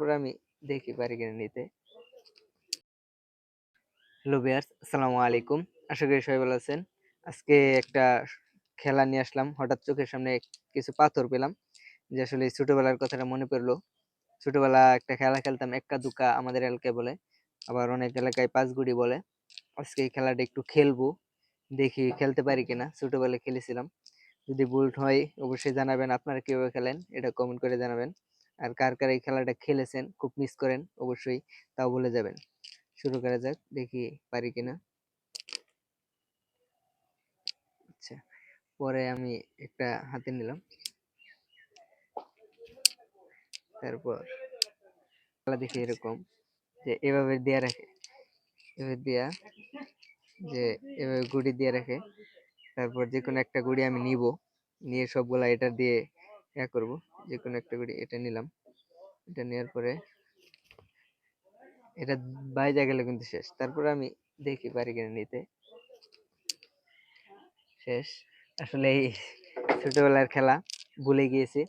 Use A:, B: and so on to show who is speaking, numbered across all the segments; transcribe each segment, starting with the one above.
A: তারপরে আমি দেখি পারি কিনা নিতে। হ্যালো বিয়ার্স আসসালামু আলাইকুম। আশা করি সবাই ভালো আছেন। আজকে একটা খেলা নিয়ে আসলাম। হঠাৎ চোখের সামনে কিছু পাথর পেলাম, যে আসলে ছোটবেলার কথাটা মনে পড়ল। ছোটবেলা একটা খেলা খেলতাম, এক্কা দুকা আমাদের এলাকায় বলে, আবার অনেক এলাকায় পাঁচগুড়ি বলে। আজকে এই খেলাটা একটু খেলব, দেখি খেলতে পারি কিনা। ছোটবেলায় খেলেছিলাম। যদি ভুল হয়, অবশ্যই জানাবেন। আপনারা কীভাবে খেলেন, এটা কমেন্ট করে জানাবেন। আর কার কার এই খেলাটা খেলেছেন, খুব মিস করেন, অবশ্যই তাও বলে যাবেন। শুরু করা যাক, দেখি পারি কিনা। আচ্ছা পরে আমি একটা হাতে নিলাম। তারপর খেলা দেখি এরকম, যে এভাবে দেয়া রাখে, এভাবে দেয়া, যে এভাবে গুড়ি দিয়ে রাখে। তারপর যে কোনো একটা গুড়ি আমি নিব, নিয়ে সবগুলা এটা দিয়ে ইয়া করব যে কোনো একটা করে এটা নিলাম। এটা নেওয়ার পরে এটা বাইজা গেলে কিন্তু শেষ। তারপর আমি দেখি বাড়ি কিনা নিতে। শেষ। আসলে এই ছোটবেলার খেলা ভুলে গিয়েছি,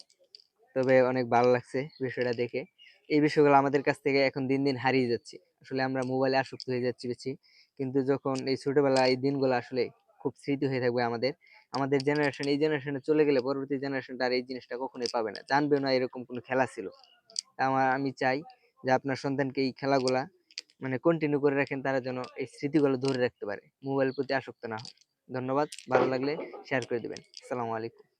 A: তবে অনেক ভালো লাগছে বিষয়টা দেখে। এই বিষয়গুলো আমাদের কাছ থেকে এখন দিন দিন হারিয়ে যাচ্ছে। আসলে আমরা মোবাইলে আসক্ত হয়ে যাচ্ছি বেশি। কিন্তু যখন এই ছোটবেলা এই দিনগুলো আসলে খুব স্মৃতি হয়ে থাকবে আমাদের। আমাদের জেনারেশন এই জেনারেশনে চলে গেলে পরবর্তী জেনারেশনটা আর এই জিনিসটা কখনোই পাবে না। জানবে না এরকম কোনো খেলা ছিল। আমার আমি চাই যে আপনার সন্তানকে এই খেলাগুলা মানে কন্টিনিউ করে রাখেন, তারা যেন এই স্মৃতিগুলো ধরে রাখতে পারে। মোবাইল প্রতি আসক্ত না হয় ধন্যবাদ। ভালো লাগলে শেয়ার করে দিবেন। আসসালামু আলাইকুম।